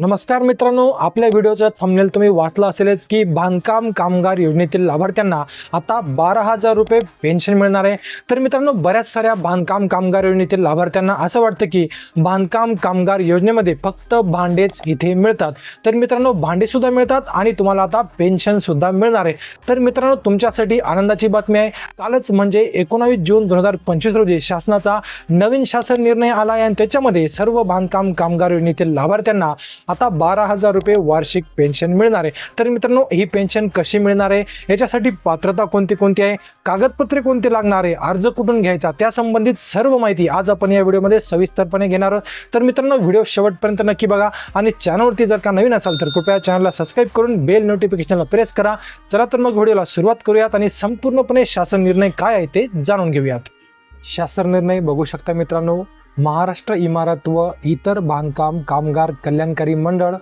नमस्कार मित्रांनो आपल्या व्हिडिओचं थंबनेल तुम्ही वाचला असेलच की बांधकाम कामगार योजनेतील लाभार्थ्यांना आता बारा हजार रुपये पेन्शन मिळणार आहे. तर मित्रांनो बऱ्याच साऱ्या बांधकाम कामगार योजनेतील लाभार्थ्यांना असं वाटतं की बांधकाम कामगार योजनेमध्ये फक्त भांडेच इथे मिळतात. तर मित्रांनो भांडेसुद्धा मिळतात आणि तुम्हाला आता पेन्शनसुद्धा मिळणार आहे. तर मित्रांनो तुमच्यासाठी आनंदाची बातमी आहे. कालच म्हणजे एकोणावीस जून दोन हजार पंचवीस रोजी शासनाचा नवीन शासन निर्णय आला आहे आणि त्याच्यामध्ये सर्व बांधकाम कामगार योजनेतील लाभार्थ्यांना आता बारा हजार रुपये वार्षिक पेन्शन मिळणार आहे. तर मित्रांनो ही पेन्शन कशी मिळणार आहे? याच्यासाठी पात्रता कोणती कोणती आहे? कागदपत्रे कोणती लागणार आहे? अर्ज कुठून घ्यायचा? त्या संबंधित सर्व माहिती आज आपण या व्हिडिओमध्ये सविस्तरपणे घेणार आहोत. तर मित्रांनो व्हिडिओ शेवटपर्यंत नक्की बघा आणि चॅनलवरती जर का नवीन असाल तर कृपया चॅनलला सबस्क्राईब करून बेल नोटिफिकेशनला प्रेस करा. चला तर मग व्हिडिओला सुरुवात करूयात आणि संपूर्णपणे शासन निर्णय काय आहे ते जाणून घेऊयात. शासन निर्णय बघू शकता मित्रांनो. महाराष्ट्र इमारत व इतर बांधकाम कामगार कल्याणकारी मंडळ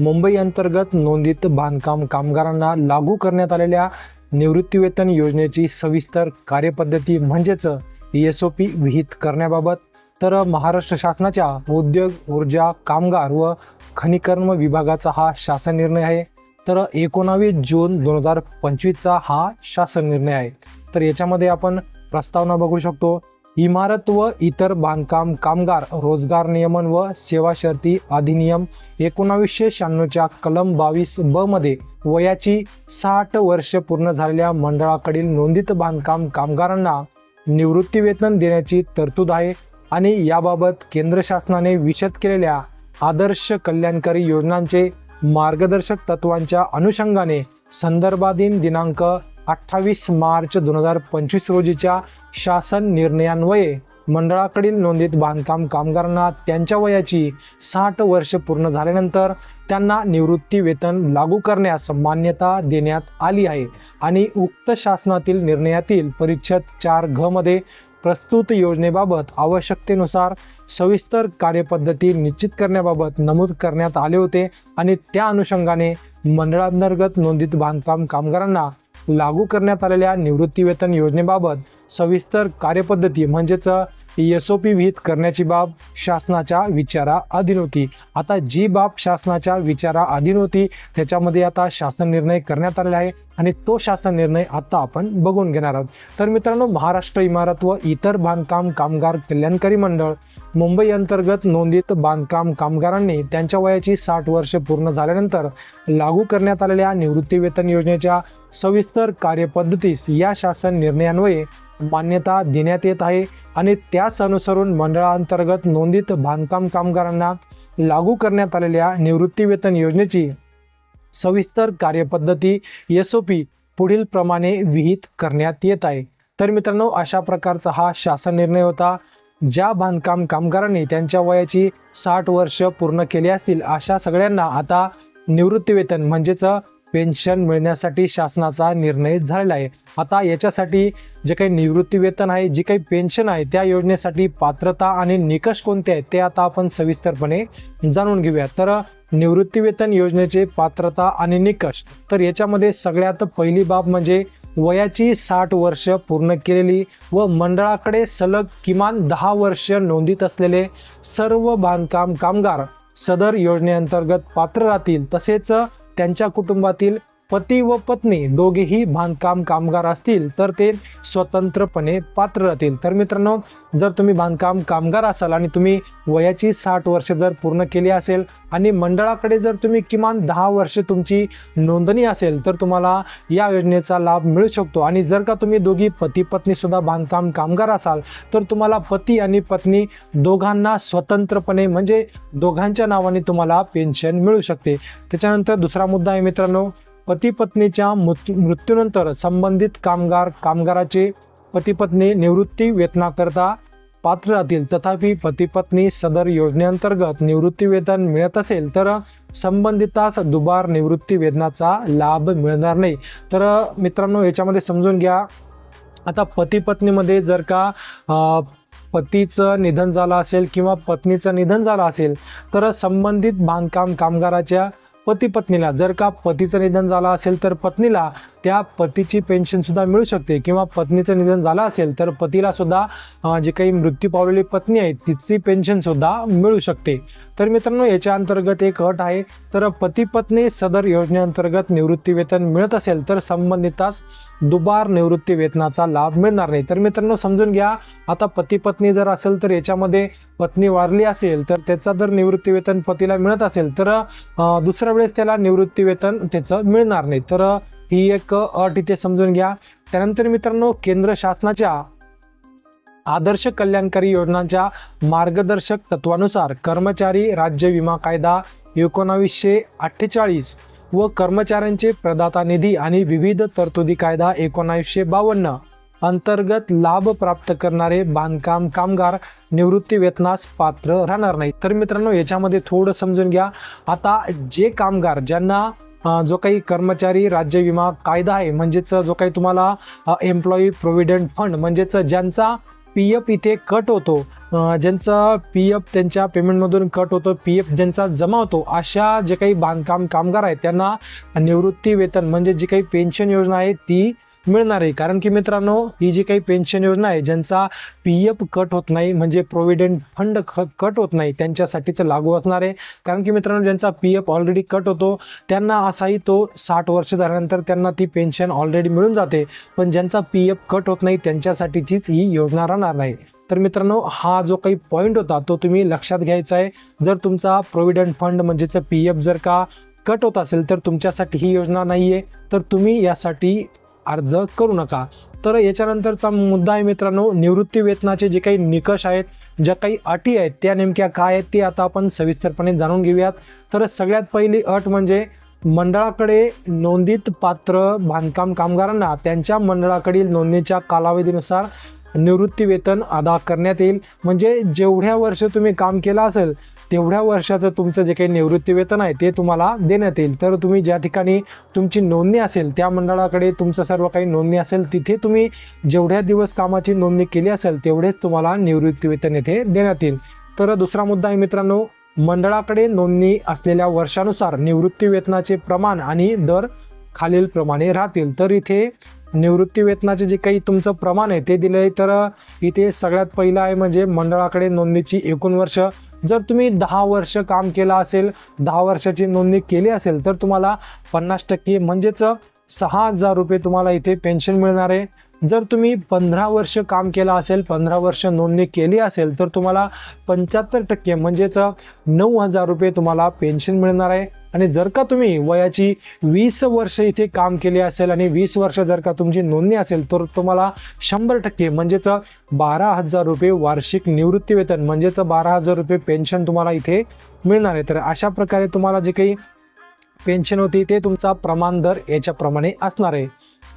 मुंबई अंतर्गत नोंदित बांधकाम कामगारांना लागू करण्यात आलेल्या निवृत्तीवेतन योजनेची सविस्तर कार्यपद्धती म्हणजेच एस ओ पी विहित करण्याबाबत तर महाराष्ट्र शासनाच्या उद्योग ऊर्जा कामगार व खनिकर्म विभागाचा हा शासन निर्णय आहे. तर एकोणावीस जून दोन हजार पंचवीसचा हा शासन निर्णय आहे. तर याच्यामध्ये आपण प्रस्तावना बघू शकतो. इमारत व इतर बांधकाम कामगार रोजगार नियमन व सेवा शर्ती अधिनियम एकोणावीसशे शहाण्णवच्या कलम बावीस ब मध्ये वयाची साठ वर्ष पूर्ण झालेल्या मंडळाकडील नोंदित बांधकाम कामगारांना निवृत्तीवेतन देण्याची तरतूद आहे आणि याबाबत केंद्र शासनाने विशद केलेल्या आदर्श कल्याणकारी योजनांचे मार्गदर्शक तत्वांच्या अनुषंगाने संदर्भाधीन दिनांक अठ्ठावीस मार्च दोन हजार पंचवीस रोजीच्या शासन निर्णयान्वये मंडळाकडील नोंदित बांधकाम कामगारांना त्यांच्या वयाची साठ वर्ष पूर्ण झाल्यानंतर त्यांना निवृत्ती वेतन लागू करण्यास मान्यता देण्यात आली आहे. आणि उक्त शासनातील निर्णयातील परिच्छेद चार घमध्ये प्रस्तुत योजनेबाबत आवश्यकतेनुसार सविस्तर कार्यपद्धती निश्चित करण्याबाबत नमूद करण्यात आले होते आणि त्या अनुषंगाने मंडळांतर्गत नोंदित बांधकाम कामगारांना लागू करण्यात आलेल्या निवृत्तीवेतन योजनेबाबत सविस्तर कार्यपद्धती म्हणजेच एस ओ पी विहित करण्याची बाब शासनाच्या विचाराधीन होती. आता जी बाब शासनाच्या विचाराधीन होती त्याच्यामध्ये आता शासन निर्णय करण्यात आलेला आहे आणि तो शासन निर्णय आता आपण बघून घेणार आहोत. तर मित्रांनो महाराष्ट्र इमारत व इतर बांधकाम कामगार कल्याणकारी मंडळ मुंबई अंतर्गत नोंदीत बांधकाम कामगारांनी त्यांच्या वयाची साठ वर्ष पूर्ण झाल्यानंतर लागू करण्यात आलेल्या निवृत्तीवेतन योजनेच्या सविस्तर कार्यपद्धतीस या शासन निर्णयान्वये मान्यता देण्यात येत आहे आणि त्यास अनुसरून मंडळांतर्गत नोंदित बांधकाम कामगारांना लागू करण्यात आलेल्या निवृत्तीवेतन योजनेची सविस्तर कार्यपद्धती एस ओ पी पुढील प्रमाणे विहित करण्यात येत आहे. तर मित्रांनो अशा प्रकारचा हा शासन निर्णय होता ज्या बांधकाम कामगारांनी त्यांच्या वयाची साठ वर्ष पूर्ण केली असतील. अशा सगळ्यांना आता निवृत्तीवेतन म्हणजेच पेन्शन मिळण्यासाठी शासनाचा निर्णय झालेला आहे. आता याच्यासाठी जे काही निवृत्तीवेतन आहे जी काही पेन्शन आहे त्या योजनेसाठी पात्रता आणि निकष कोणते आहेत ते आता आपण सविस्तरपणे जाणून घेऊया. तर निवृत्तीवेतन योजनेचे पात्रता आणि निकष तर याच्यामध्ये सगळ्यात पहिली बाब म्हणजे वयाची साठ वर्ष पूर्ण केलेली व मंडळाकडे सलग किमान दहा वर्ष नोंदीत असलेले सर्व बांधकाम कामगार सदर योजनेअंतर्गत पात्र राहतील. तसेच त्यांच्या कुटुंबातील पती व पत्नी दोघेही बांधकाम कामगार असतील तर ते स्वतंत्रपणे पात्र राहतील. तर मित्रांनो जर तुम्ही बांधकाम कामगार असाल आणि तुम्ही वयाची साठ वर्ष जर पूर्ण केली असेल आणि मंडळाकडे जर तुम्ही किमान दहा वर्ष तुमची नोंदणी असेल तर तुम्हाला या योजनेचा लाभ मिळू शकतो. आणि जर का तुम्ही दोघी पती पत्नीसुद्धा बांधकाम कामगार असाल तर तुम्हाला पती आणि पत्नी दोघांना स्वतंत्रपणे म्हणजे दोघांच्या नावाने तुम्हाला पेन्शन मिळू शकते. त्याच्यानंतर दुसरा मुद्दा आहे मित्रांनो पती पत्नीच्या मृत्यू मृत्यूनंतर संबंधित कामगार कामगाराचे पतीपत्नी निवृत्ती वेतनाकरता पात्र राहतील तथापि पतीपत्नी सदर योजनेअंतर्गत निवृत्ती वेतन मिळत असेल तर संबंधितास दुबार निवृत्ती वेतनाचा लाभ मिळणार नाही. तर मित्रांनो याच्यामध्ये समजून घ्या. आता पतीपत्नीमध्ये जर का पतीचं निधन झालं असेल किंवा पत्नीचं निधन झालं असेल तर संबंधित बांधकाम कामगाराच्या पती पत्नीला जर का पतीचं निधन झालं असेल तर पत्नीला त्या पतीची पेन्शनसुद्धा मिळू शकते. किंवा पत्नीचं निधन झालं असेल तर पतीलासुद्धा जी काही मृत्यू पावलेली पत्नी आहे तिची पेन्शनसुद्धा मिळू शकते. तर मित्रांनो याच्या अंतर्गत एक अट आहे. तर पती पत्नी सदर योजनेअंतर्गत निवृत्ती वेतन मिळत असेल तर संबंधितास दुबार निवृत्ती वेतनाचा लाभ मिळणार नाही. तर मित्रांनो समजून घ्या आता पती पत्नी जर असेल तर याच्यामध्ये पत्नी वारली असेल तर त्याचा जर निवृत्ती वेतन पतीला मिळत असेल तर दुसऱ्या वेळेस त्याला निवृत्ती वेतन त्याचं मिळणार नाही. तर ही एक अट इथे समजून घ्या. त्यानंतर मित्रांनो केंद्र शासनाच्या आदर्श कल्याणकारी योजनांच्या मार्गदर्शक तत्वानुसार कर्मचारी राज्य विमा कायदा एकोणावीसशे अठ्ठेचाळीस व कर्मचाऱ्यांचे प्रदाता निधी आणि विविध तरतुदी कायदा एकोणावीसशे बावन्न अंतर्गत लाभ प्राप्त करणारे बांधकाम कामगार निवृत्ती वेतनास पात्र राहणार नाही तर मित्रांनो याच्यामध्ये थोडं समजून घ्या. आता जे कामगार ज्यांना जो काही कर्मचारी राज्य विमा कायदा आहे म्हणजेच जो काही तुम्हाला एम्प्लॉई प्रोव्हिडंट फंड म्हणजेच ज्यांचा पी एफ इथे कट होतो. ज्यांचा पी एफ त्यांच्या पेमेंटमधून कट होतो पी एफ ज्यांचा जमा होतो अशा जे काही बांधकाम कामगार आहेत त्यांना निवृत्ती वेतन म्हणजे जी काही पेन्शन योजना आहे ती मिळणार आहे कारण की मित्रांनो ही जी काही पेन्शन योजना आहे ज्यांचा पी एफ कट होत नाही म्हणजे प्रोव्हिडंट फंड कट होत नाही त्यांच्यासाठीच लागू असणार आहे. कारण की मित्रांनो ज्यांचा पी एफ ऑलरेडी कट होतो त्यांना असाही तो साठ वर्ष झाल्यानंतर त्यांना ती पेन्शन ऑलरेडी मिळून जाते. पण ज्यांचा पी एफ कट होत नाही त्यांच्यासाठीचीच ही योजना राहणार नाही. तर मित्रांनो हा जो काही पॉईंट होता तो तुम्ही लक्षात घ्यायचा आहे. जर तुमचा प्रोव्हिडंट फंड म्हणजेच पी एफ जर का कट होत असेल तर तुमच्यासाठी ही योजना नाही आहे तर तुम्ही यासाठी अर्ज करू नका. तर याच्यानंतरचा मुद्दा आहे मित्रांनो निवृत्ती वेतनाचे जे काही निकष आहेत ज्या काही अटी आहेत त्या नेमक्या काय आहेत ते आता आपण सविस्तरपणे जाणून घेऊयात. तर सगळ्यात पहिली अट म्हणजे मंडळाकडे नोंदीत पात्र बांधकाम कामगारांना त्यांच्या मंडळाकडील नोंदणीच्या कालावधीनुसार निवृत्ती वेतन अदा करण्यात येईल. म्हणजे जेवढ्या वर्ष तुम्ही काम केलं असेल तेवढ्या वर्षाचं तुमचं जे काही निवृत्ती वेतन आहे ते तुम्हाला देण्यात येईल. तर तुम्ही ज्या ठिकाणी तुमची नोंदणी असेल त्या मंडळाकडे तुमचं सर्व काही नोंदणी असेल तिथे तुम्ही जेवढ्या दिवस कामाची नोंदणी केली असेल तेवढेच तुम्हाला निवृत्ती वेतन येथे देण्यात येईल. तर दुसरा मुद्दा आहे मित्रांनो मंडळाकडे नोंदणी असलेल्या वर्षानुसार निवृत्ती वेतनाचे प्रमाण आणि दर खालीलप्रमाणे राहतील. तर इथे निवृत्ती वेतनाचे जे काही तुमचं प्रमाण आहे ते दिलं आहे तर इथे सगळ्यात पहिलं आहे म्हणजे मंडळाकडे नोंदणीची एकूण वर्ष जर तुम्ही दहा वर्ष काम केलं असेल दहा वर्षाची नोंदणी केली असेल तर तुम्हाला पन्नास टक्के म्हणजेच सहा हजार रुपये तुम्हाला इथे पेन्शन मिळणार आहे. जर तुम्ही पंधरा वर्ष काम केलं असेल पंधरा वर्ष नोंदणी केली असेल तर तुम्हाला पंच्याहत्तर टक्के म्हणजेच नऊ हजार रुपये तुम्हाला पेन्शन मिळणार आहे. आणि जर का तुम्ही वयाची वीस वर्ष इथे काम केले असेल आणि वीस वर्ष जर का तुमची नोंदणी असेल तर तुम्हाला शंभर टक्के म्हणजेच बारा हजार रुपये वार्षिक निवृत्ती वेतन म्हणजेच बारा हजार रुपये पेन्शन तुम्हाला इथे मिळणार आहे. तर अशा प्रकारे तुम्हाला जे काही पेन्शन होती ते तुमचा प्रमाण दर याच्याप्रमाणे असणार आहे.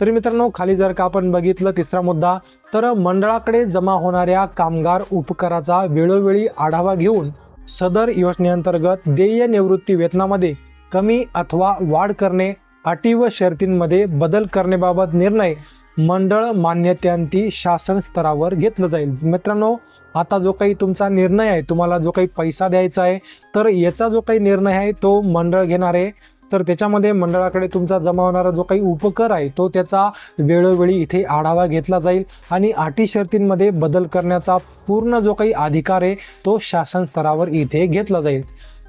तर मित्रांनो खाली जर का आपण बघितलं तिसरा मुद्दा तर मंडळाकडे जमा होणाऱ्या कामगार उपकराचा वेळोवेळी आढावा घेऊन सदर योजनेअंतर्गत देय निवृत्ती वेतनामध्ये कमी अथवा वाढ करणे अटी व शर्तींमध्ये बदल करण्याबाबत निर्णय मंडळ मान्यतेअंती शासन स्तरावर घेतलं जाईल. मित्रांनो आता जो काही तुमचा निर्णय आहे तुम्हाला जो काही पैसा द्यायचा आहे तर याचा जो काही निर्णय आहे तो मंडळ घेणार आहे तर त्याच्यामध्ये मंडळाकडे तुमचा जमा होणारा जो काही उपकर आहे तो त्याचा वेळोवेळी इथे आढावा घेतला जाईल आणि अटी शर्तींमध्ये बदल करण्याचा पूर्ण जो काही अधिकार आहे तो शासन स्तरावर इथे घेतला जाईल.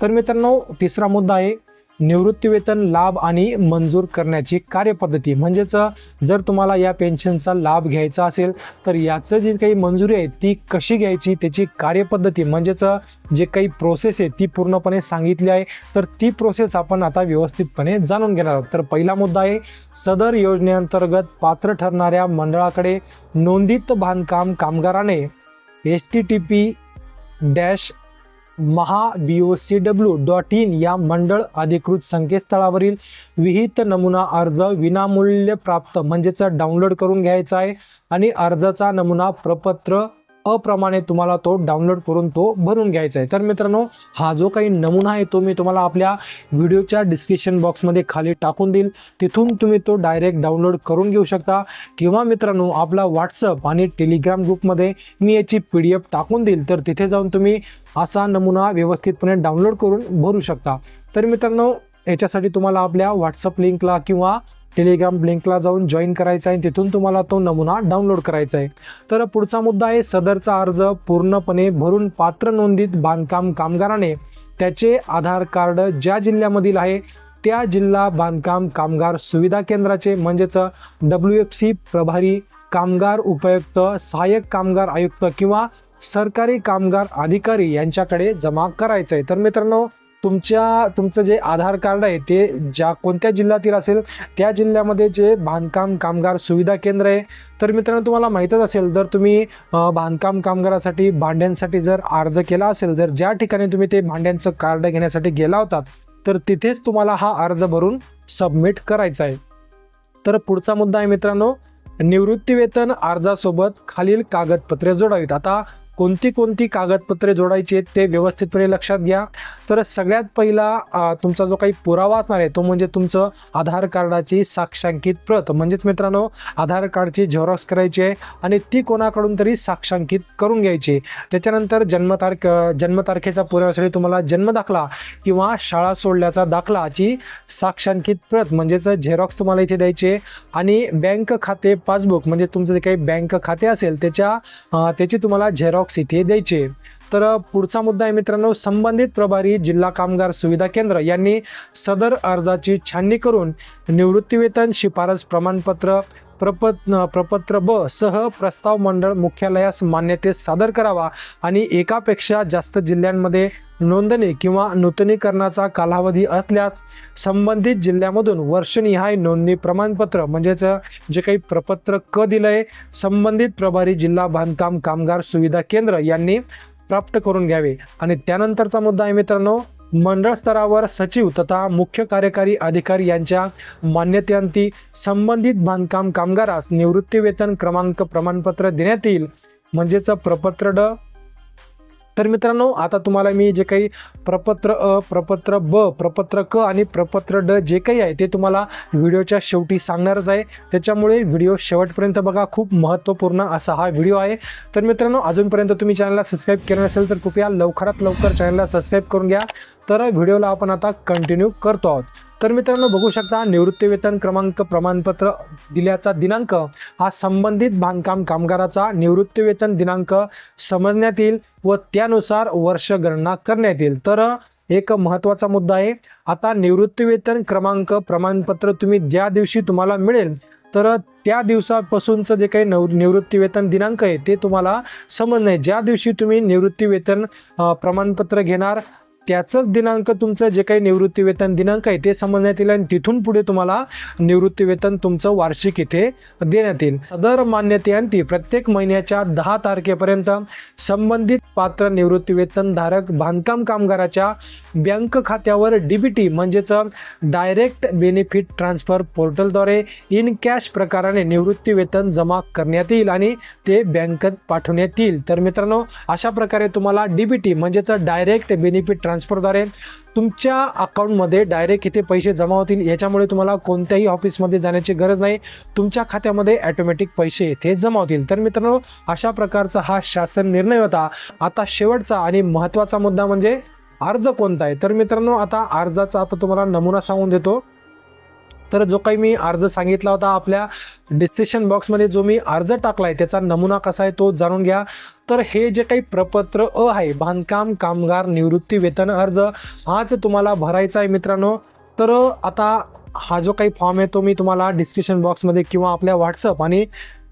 तर मित्रांनो तिसरा मुद्दा आहे निवृत्तीवेतन लाभ आणि मंजूर करण्याची कार्यपद्धती. म्हणजेच जर तुम्हाला या पेन्शनचा लाभ घ्यायचा असेल तर याचं जी काही मंजुरी आहे ती कशी घ्यायची त्याची कार्यपद्धती. म्हणजेच जे काही प्रोसेस आहे ती पूर्णपणे सांगितली आहे. तर ती प्रोसेस आपण आता व्यवस्थितपणे जाणून घेणार आहोत. तर पहिला मुद्दा आहे सदर योजनेअंतर्गत पात्र ठरणाऱ्या मंडळाकडे नोंदित बांधकाम कामगाराने H T T P dash Maha B O C W dot in या मंडळ अधिकृत संकेतस्थळावरील विहित नमुना अर्ज विनामूल्य प्राप्त म्हणजेच डाउनलोड करून घ्यायचा आहे आणि अर्जाचा नमुना प्रपत्र अप्रमाणे तुम्हाला तो डाउनलोड करून तो भरून घ्यायचा आहे. तर मित्रांनो हा जो काही नमुना आहे तो मी तुम्हाला आपल्या व्हिडिओच्या डिस्क्रिप्शन बॉक्समध्ये खाली टाकून देईल तिथून तुम्ही तो डायरेक्ट डाउनलोड करून घेऊ शकता. किंवा मित्रांनो आपला व्हॉट्सअप आणि टेलिग्राम ग्रुपमध्ये मी याची पी डी एफ टाकून देईल तर तिथे जाऊन तुम्ही असा नमुना व्यवस्थितपणे डाउनलोड करून भरू शकता. तर मित्रांनो याच्यासाठी तुम्हाला आपल्या व्हॉट्सअप लिंकला किंवा टेलिग्राम लिंकला जाऊन जॉईन करायचा आहे. तिथून तुम्हाला तो नमुना डाउनलोड करायचा आहे. तर पुढचा मुद्दा आहे सदरचा अर्ज पूर्णपणे भरून पात्र नोंदीत बांधकाम कामगाराने त्याचे आधार कार्ड ज्या जिल्ह्यामधील आहे त्या जिल्हा बांधकाम कामगार सुविधा केंद्राचे म्हणजेच डब्ल्यू एफ सी प्रभारी कामगार उपायुक्त सहाय्यक कामगार आयुक्त किंवा सरकारी कामगार अधिकारी यांच्याकडे जमा करायचं आहे. तर मित्रांनो तुमच्या तुमचं जे आधार कार्ड आहे ते ज्या कोणत्या जिल्ह्यातील असेल त्या जिल्ह्यामध्ये जे बांधकाम कामगार सुविधा केंद्र आहे तर मित्रांनो तुम्हाला माहीतच असेल जर तुम्ही बांधकाम कामगारासाठी भांड्यांसाठी जर अर्ज केला असेल जर ज्या ठिकाणी तुम्ही ते भांड्यांचं कार्ड घेण्यासाठी गेला होतात तर तिथेच तुम्हाला हा अर्ज भरून सबमिट करायचा आहे. तर पुढचा मुद्दा आहे मित्रांनो निवृत्तीवेतन अर्जासोबत खालील कागदपत्रे जोडावीत. आता कोणती कोणती कागदपत्रे जोडायची आहेत ते व्यवस्थितपणे लक्षात घ्या. तर सगळ्यात पहिला तुमचा जो काही पुरावा असणार आहे तो म्हणजे तुमचं आधार कार्डाची साक्षांकित प्रत. म्हणजेच मित्रांनो आधार कार्डची झेरॉक्स करायची आहे आणि ती कोणाकडून तरी साक्षांकित करून घ्यायची त्याच्यानंतर जन्मतारख जन्मतारखेचा पुराव्यासाठी तुम्हाला जन्मदाखला किंवा शाळा सोडल्याचा दाखलाची साक्षांकित प्रत म्हणजेच झेरॉक्स तुम्हाला इथे द्यायची आहे. आणि बँक खाते पासबुक म्हणजे तुमचं जे काही बँक खाते असेल त्याच्या त्याची तुम्हाला झेरॉक्स इथे द्यायची तर पुढचा मुद्दा आहे मित्रांनो संबंधित प्रभारी जिल्हा कामगार सुविधा केंद्र यांनी सदर अर्जाची छाननी करून निवृत्तीवेतन शिफारस प्रमाणपत्र प्रपत प्रपत्र ब सह प्रस्ताव मंडळ मुख्यालयास मान्यतेस सादर करावा आणि एकापेक्षा जास्त जिल्ह्यांमध्ये नोंदणी किंवा नूतनीकरणाचा कालावधी असल्यास संबंधित जिल्ह्यामधून वर्षनिहाय नोंदणी प्रमाणपत्र म्हणजेच जे काही प्रपत्र क दिलं आहे संबंधित प्रभारी जिल्हा बांधकाम कामगार सुविधा केंद्र यांनी प्राप्त करून घ्यावे. आणि त्यानंतरचा मुद्दा आहे मित्रांनो मंडळ स्तरावर सचिव तथा मुख्य कार्यकारी अधिकारी यांच्या मान्यतेअंती संबंधित बांधकाम कामगारास निवृत्तीवेतन क्रमांक प्रमाणपत्र देण्यात येईल. म्हणजेच प्रपत्र ड तर मित्रांनो आता तुम्हाला मी जे काही प्रपत्र अ प्रपत्र ब प्रपत्र क आणि प्रपत्र ड जे काही आहे ते तुम्हाला व्हिडिओच्या शेवटी सांगणारच आहे. त्याच्यामुळे व्हिडिओ शेवटपर्यंत बघा खूप महत्त्वपूर्ण असा हा व्हिडिओ आहे. तर मित्रांनो अजूनपर्यंत तुम्ही चॅनलला सबस्क्राईब केलं नसेल तर कृपया लवकरात लवकर चॅनलला सबस्क्राईब करून घ्या. तर व्हिडिओला आपण आता कंटिन्यू करतो आहोत. तर मित्रांनो बघू शकता निवृत्तीवेतन क्रमांक प्रमाणपत्र दिल्याचा दिनांक हा संबंधित बांधकाम कामगाराचा निवृत्तीवेतन दिनांक समजण्यात येईल व त्यानुसार वर्ष गणना करण्यात येईल. तर एक महत्त्वाचा मुद्दा आहे आता निवृत्तीवेतन क्रमांक प्रमाणपत्र तुम्ही ज्या दिवशी तुम्हाला मिळेल तर त्या दिवसापासूनचं जे काही नव निवृत्तीवेतन दिनांक आहे ते तुम्हाला समजणे ज्या दिवशी तुम्ही निवृत्तीवेतन प्रमाणपत्र घेणार त्याचंच दिनांक तुमचं जे काही निवृत्तीवेतन दिनांक आहे ते समजण्यात येईल आणि तिथून पुढे तुम्हाला निवृत्तीवेतन तुमचं वार्षिक इथे देण्यात येईल. सदर मान्यतेअंती प्रत्येक महिन्याच्या दहा तारखेपर्यंत संबंधित पात्र निवृत्तीवेतनधारक बांधकाम कामगाराच्या बँक खात्यावर डी बी टी म्हणजेच डायरेक्ट बेनिफिट ट्रान्सफर पोर्टलद्वारे इन कॅश प्रकाराने निवृत्तीवेतन जमा करण्यात येईल आणि ते बँकेत पाठवण्यात येईल. तर मित्रांनो अशा प्रकारे तुम्हाला डी बी टी म्हणजेच डायरेक्ट बेनिफिट ट्रान्सफरद्वारे तुमच्या अकाउंटमध्ये डायरेक्ट इथे पैसे जमा होतील. याच्यामुळे तुम्हाला कोणत्याही ऑफिसमध्ये जाण्याची गरज नाही. तुमच्या खात्यामध्ये ॲटोमॅटिक पैसे इथे जमा होतील. तर मित्रांनो अशा प्रकारचा हा शासन निर्णय होता. आता शेवटचा आणि महत्त्वाचा मुद्दा म्हणजे अर्ज कोणता आहे? तर मित्रांनो आता अर्जाचा आता तुम्हाला नमुना सांगून देतो. तर जो काही मी अर्ज सांगितला होता आपल्या डिस्क्रिप्शन बॉक्समध्ये जो मी अर्ज टाकला आहे त्याचा नमुना कसा आहे तो जाणून घ्या. तर हे जे काही प्रपत्र अ आहे बांधकाम कामगार निवृत्ती वेतन अर्ज हाच तुम्हाला भरायचा आहे मित्रांनो. तर आता हा जो काही फॉर्म आहे तो मी तुम्हाला डिस्क्रिप्शन बॉक्समध्ये किंवा आपल्या व्हॉट्सअप आणि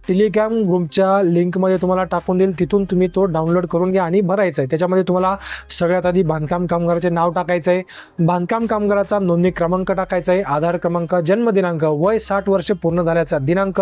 टेलिग्राम ग्रुपच्या लिंकमध्ये तुम्हाला टाकून देईल. तिथून तुम्ही तो डाउनलोड करून घ्या आणि भरायचा आहे. त्याच्यामध्ये तुम्हाला सगळ्यात आधी बांधकाम कामगाराचे नाव टाकायचं आहे बांधकाम कामगाराचा नोंदणी क्रमांक टाकायचा आहे आधार क्रमांक जन्मदिनांक वय साठ वर्ष पूर्ण झाल्याचा दिनांक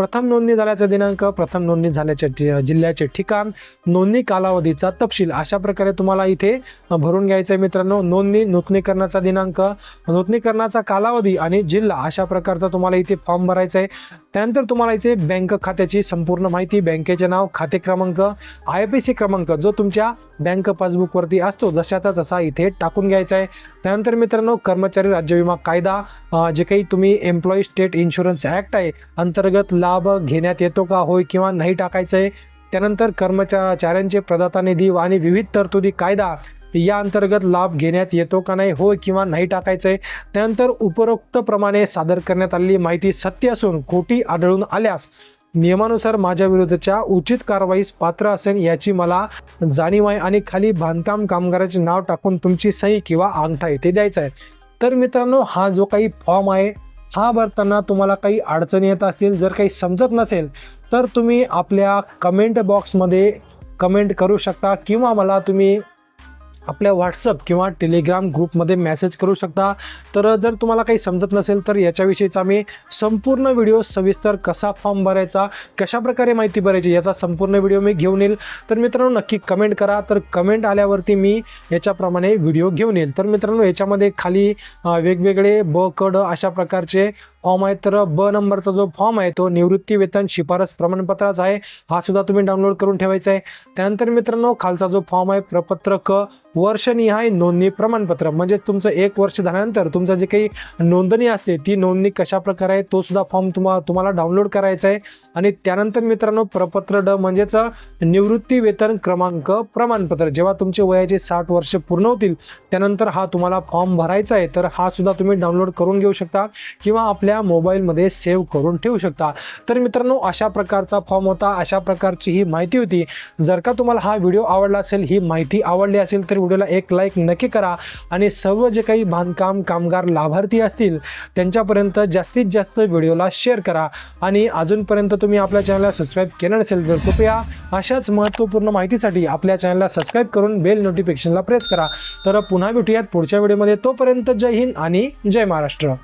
प्रथम नोंदणी झाल्याचा दिनांक प्रथम नोंदणी झाल्याच्या ठि- जिल्ह्याचे ठिकाण नोंदणी कालावधीचा तपशील. अशा प्रकारे तुम्हाला इथे भरून घ्यायचं आहे मित्रांनो. नोंदणी नूतनीकरणाचा दिनांक नूतनीकरणाचा कालावधी आणि जिल्हा अशा प्रकारचा तुम्हाला इथे फॉर्म भरायचा आहे त्यानंतर तुम्हाला इथे बँक खात्याची संपूर्ण माहिती बँकेचे नाव खाते क्रमांक आय पी सी क्रमांक जो तुमच्या बँक पासबुकवरती असतो जशाचा तसा इथे टाकून घ्यायचा आहे त्यानंतर मित्रांनो कर्मचारी राज्य विमा कायदा जे काही तुम्ही एम्प्लॉई स्टेट इन्शुरन्स ॲक्ट आहे अंतर्गत लाभ घेण्यात येतो का होय किंवा नाही टाकायचं आहे त्यानंतर कर्मचाऱ्यांचे प्रदाता निधी आणि विविध तरतुदी कायदा या अंतर्गत लाभ घेण्यात येतो का नाही होय किंवा नाही टाकायचं आहे त्यानंतर उपरोक्त प्रमाणे सादर करण्यात आलेली माहिती सत्य असून खोटी आढळून आल्यास नियमानुसार माझ्या विरुद्धच्या उचित कारवाईस पात्र असेल याची मला जाणीव आहे आणि खाली बांधकाम कामगाराचे नाव टाकून तुमची सही किंवा अंगठा येथे द्यायचा आहे. तर मित्रांनो हा जो काही फॉर्म आहे हा भरताना तुम्हाला काही अडचणी येत असतील जर काही समजत नसेल तर तुम्ही आपल्या कमेंट बॉक्समध्ये कमेंट करू शकता किंवा मला तुम्ही आपल्या व्हॉट्सअप किंवा टेलिग्राम ग्रुपमध्ये मेसेज करू शकता. तर जर तुम्हाला काही समजत नसेल तर याच्याविषयीचा मी संपूर्ण व्हिडिओ सविस्तर कसा फॉर्म भरायचा कशाप्रकारे माहिती भरायची याचा संपूर्ण व्हिडिओ मी घेऊन येईल. तर मित्रांनो नक्की कमेंट करा. तर कमेंट आल्यावरती मी याच्याप्रमाणे व्हिडिओ घेऊन येईल. तर मित्रांनो याच्यामध्ये खाली वेगवेगळे ब कड अशा प्रकारचे फॉर्म आहे तर ब नंबरचा जो फॉर्म आहे तो निवृत्ती वेतन शिफारस प्रमाणपत्राचा आहे. हा सुद्धा तुम्ही डाउनलोड करून ठेवायचा आहे. त्यानंतर मित्रांनो खालचा जो फॉर्म आहे प्रपत्र क वर्षनिहाय नोंदणी प्रमाणपत्र म्हणजे तुमचं एक वर्ष झाल्यानंतर तुमचं जे काही नोंदणी असते ती नोंदणी कशा प्रकारे आहे तो सुद्धा फॉर्म तुम्हा तुम्हाला डाउनलोड करायचा आहे. आणि त्यानंतर मित्रांनो प्रपत्र ड म्हणजेच निवृत्ती वेतन क्रमांक प्रमाणपत्र. जेव्हा तुमचे वयाचे साठ वर्ष पूर्ण होतील त्यानंतर हा तुम्हाला फॉर्म भरायचा आहे तर हा सुद्धा तुम्ही डाउनलोड करून घेऊ शकता किंवा आपल्या मोबाईलमध्ये सेव्ह करून ठेवू शकता. तर मित्रांनो अशा प्रकारचा फॉर्म होता अशा प्रकारची ही माहिती होती. जर का तुम्हाला हा व्हिडिओ आवडला असेल ही माहिती आवडली असेल तर व्हिडिओला एक लाईक नक्की करा. आणि सर्व जे काही बांधकाम कामगार लाभार्थी असतील त्यांच्यापर्यंत जास्तीत जास्त व्हिडिओला शेअर करा. आणि अजूनपर्यंत तुम्ही आपल्या चॅनलला सबस्क्राईब केलं नसेल तर कृपया अशाच महत्त्वपूर्ण माहितीसाठी आपल्या चॅनलला सबस्क्राईब करून बेल नोटिफिकेशनला प्रेस करा. तर पुन्हा भेटूयात पुढच्या व्हिडिओमध्ये तोपर्यंत जय हिंद आणि जय महाराष्ट्र.